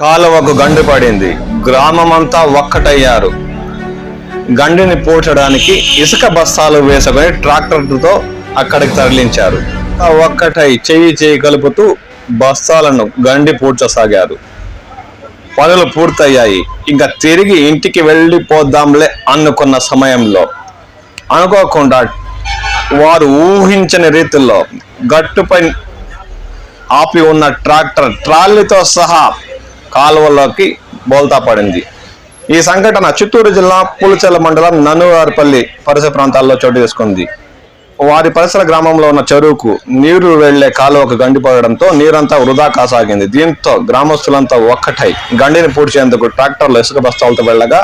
కాలువకు గండు పడింది. గ్రామమంతా ఒక్కటయ్యారు. గండిని పూడ్చడానికి ఇసుక బస్తాలు వేసుకొని ట్రాక్టర్తో అక్కడికి తరలించారు. ఒక్కటై చెయ్యి చెయ్యి కలుపుతూ బస్తాలను గండి పూడ్చసాగారు. పనులు పూర్తయ్యాయి. ఇంకా తిరిగి ఇంటికి వెళ్ళిపోద్దాంలే అనుకున్న సమయంలో. అనుకోకుండా వారు ఊహించని రీతిలో గట్టుపై ఆపి ఉన్న ట్రాక్టర్ ట్రాలీతో సహా కాలువలోకి బోల్తా పడింది. ఈ సంఘటన చిత్తూరు జిల్లా పులిచెల మండలం నన్నువారిపల్లి పరిసర ప్రాంతాల్లో చోటు చేసుకుంది. వారి పరిసర గ్రామంలో ఉన్న చెరువుకు నీరు వెళ్ళే కాలువకు గండి పడడంతో నీరంతా వృధా కాసాగింది. దీంతో గ్రామస్తులంతా ఒక్కటై గండిని పూడ్చేందుకు ట్రాక్టర్లు ఇసుక బస్తాలతో వెళ్ళగా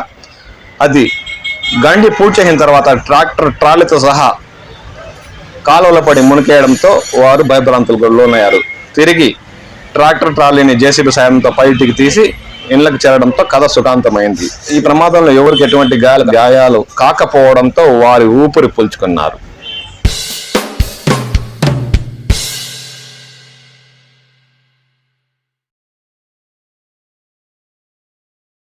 అది గండి పూడ్చేసిన తర్వాత ట్రాక్టర్ ట్రాలీతో సహా కాలువలో పడి మునికేయడంతో వారు భయభ్రాంతులకు లోనయ్యారు. తిరిగి ట్రాక్టర్ ట్రాలీని జేసీబీ సాయంతో పైటికి తీసి ఇండ్లకు చేరడంతో కథ సుఖాంతమైంది. ఈ ప్రమాదంలో ఎవరికి ఎటువంటి గాయాలు గాయాలు కాకపోవడంతో వారి ఊపిరి పుల్చుకున్నారు.